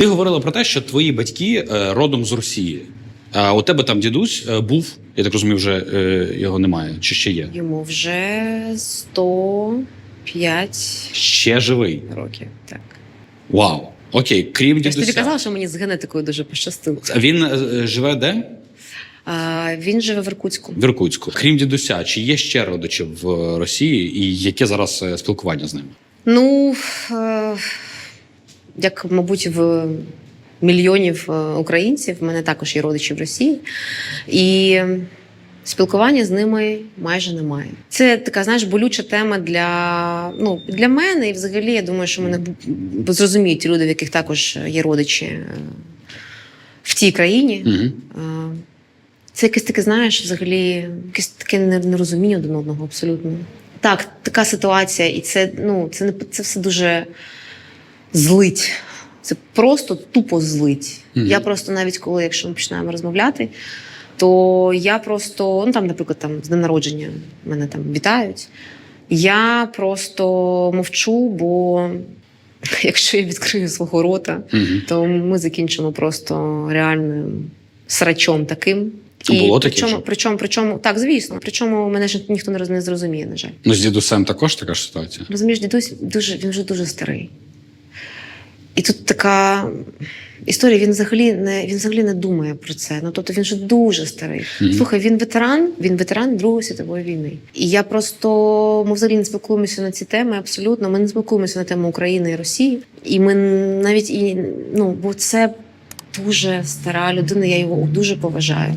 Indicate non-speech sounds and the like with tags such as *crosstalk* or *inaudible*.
Ти говорила про те, що твої батьки е, родом з Росії. А у тебе там дідусь е, був, я так розумію, вже е, його немає, чи ще є? Йому вже 105 Ще живий. років. Так. Вау. Окей, крім Я ж тобі казала, що мені з генетикою дуже пощастило. Він живе де? А, він живе в Іркутську. В Іркутську. Крім дідуся, чи є ще родичі в Росії, і яке зараз спілкування з ними? Ну, як, мабуть, в мільйонів е, українців, в мене також є родичі в Росії. І спілкування з ними майже немає. Це така, знаєш, болюча тема для, ну, для мене. І взагалі, я думаю, що мене зрозуміють ті люди, в яких також є родичі е, в тій країні. Угу. Це якесь таке, знаєш, взагалі, якесь таке нерозуміння один одного абсолютно. Так, така ситуація, і це, ну, це, не, це все дуже злить. Це просто тупо злить. Мгм. Я просто навіть коли, якщо ми починаємо розмовляти, то я просто, ну там, наприклад, там з днем народження мене там вітають. Я просто мовчу, бо *laughs* якщо я відкрию свого рота, Угу. то ми закінчимо просто реальним срачом таким. Було таке причому, причому, причому, так, звісно, причому мене ж ніхто не зрозуміє, на жаль. Ну, з дідусем також така ж ситуація. Розумієш, дідусь дуже, він вже дуже старий. І тут така історія, він взагалі не він взагалі не думає про це. Ну тобто він вже дуже старий. Мгм. Слухай, він ветеран, він ветеран Другої світової війни. І я просто ми взагалі не спілкуємося на ці теми. Абсолютно, ми не спілкуємося на тему України і Росії. І ми навіть і ну, бо це дуже стара людина, я його дуже поважаю.